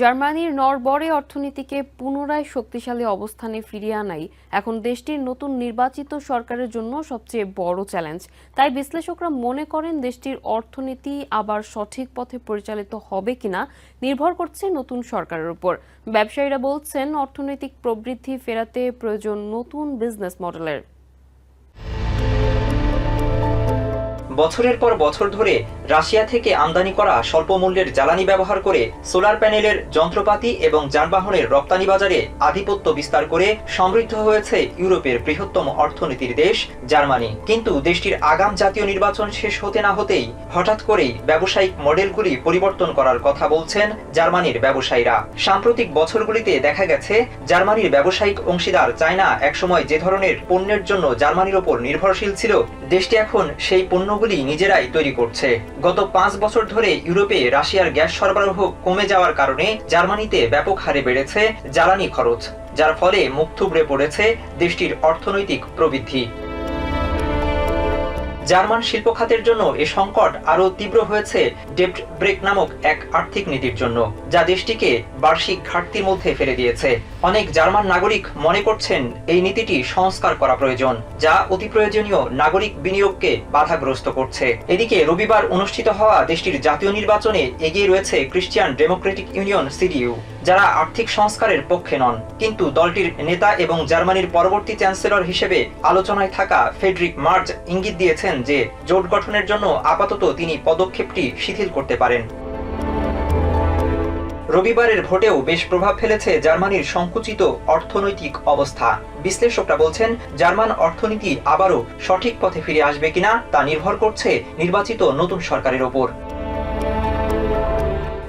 জার্মানির নরবরে অর্থনীতিকে পুনরায় শক্তিশালী অবস্থানে ফিরিয়ে আনাই এখন দেশটির নতুন নির্বাচিত সরকারের জন্য সবচেয়ে বড় চ্যালেঞ্জ। তাই বিশ্লেষকরা মনে করেন দেশটির অর্থনীতি আবার সঠিক পথে পরিচালিত হবে কিনা নির্ভর করছে নতুন সরকারের উপর। ব্যবসায়ীরা বলছেন, অর্থনৈতিক প্রবৃদ্ধি ফেরাতে প্রয়োজন নতুন বিজনেস মডেলের। বছরের পর বছর ধরে রাশিয়া থেকে আমদানি করা স্বল্প মূল্যের জ্বালানি ব্যবহার করে সোলার প্যানেলের যন্ত্রপাতি এবং যানবাহনের রপ্তানি বাজারে আধিপত্য বিস্তার করে সমৃদ্ধ হয়েছে ইউরোপের বৃহত্তম অর্থনীতির দেশ, জার্মানি। কিন্তু দেশটির আগাম জাতীয় নির্বাচন শেষ হতে না হতেই হঠাৎ করেই ব্যবসায়িক মডেলগুলি পরিবর্তন করার কথা বলছেন জার্মানির ব্যবসায়ীরা। সাম্প্রতিক বছরগুলিতে দেখা গেছে, জার্মানির ব্যবসায়িক অংশীদার চায়না একসময় যে ধরনের পণ্যের জন্য জার্মানির ওপর নির্ভরশীল ছিল, দেশটি এখন সেই পণ্যগুলি নিজেরাই তৈরি করছে। গত পাঁচ বছর ধরে ইউরোপে রাশিয়ার গ্যাস সরবরাহ কমে যাওয়ার কারণে জার্মানিতে ব্যাপক হারে বেড়েছে জ্বালানি খরচ, যার ফলে মুখ থুবড়ে পড়েছে দেশটির অর্থনৈতিক প্রবৃদ্ধি। জার্মান শিল্প খাতের জন্য এ সংকট আরও তীব্র হয়েছে ডেপ্ট ব্রেক নামক এক আর্থিক নীতির জন্য, যা দেশটিকে বার্ষিক ঘাটতির মধ্যে ফেলে দিয়েছে। অনেক জার্মান নাগরিক মনে করছেন এই নীতিটি সংস্কার করা প্রয়োজন, যা অতি প্রয়োজনীয় নাগরিক বিনিয়োগকে বাধাগ্রস্ত করছে। এদিকে রবিবার অনুষ্ঠিত হওয়া দেশটির জাতীয় নির্বাচনে এগিয়ে রয়েছে ক্রিশ্চিয়ান ডেমোক্রেটিক ইউনিয়ন, সিডিইউ। যারা আর্থিক সংস্কারের পক্ষে নন। কিন্তু দলটির নেতা এবং জার্মানির পরবর্তী চ্যান্সেলর হিসেবে আলোচনায় থাকা ফেডরিক মার্জ ইঙ্গিত দিয়েছেন যে, জোট গঠনের জন্য আপাতত তিনি পদক্ষেপটি শিথিল করতে পারেন। রবিবারের ভোটেও বেশ প্রভাব ফেলেছে জার্মানির সংকুচিত অর্থনৈতিক অবস্থা। বিশ্লেষকরা বলছেন, জার্মান অর্থনীতি আবারও সঠিক পথে ফিরে আসবে কিনা তা নির্ভর করছে নির্বাচিত নতুন সরকারের ওপর।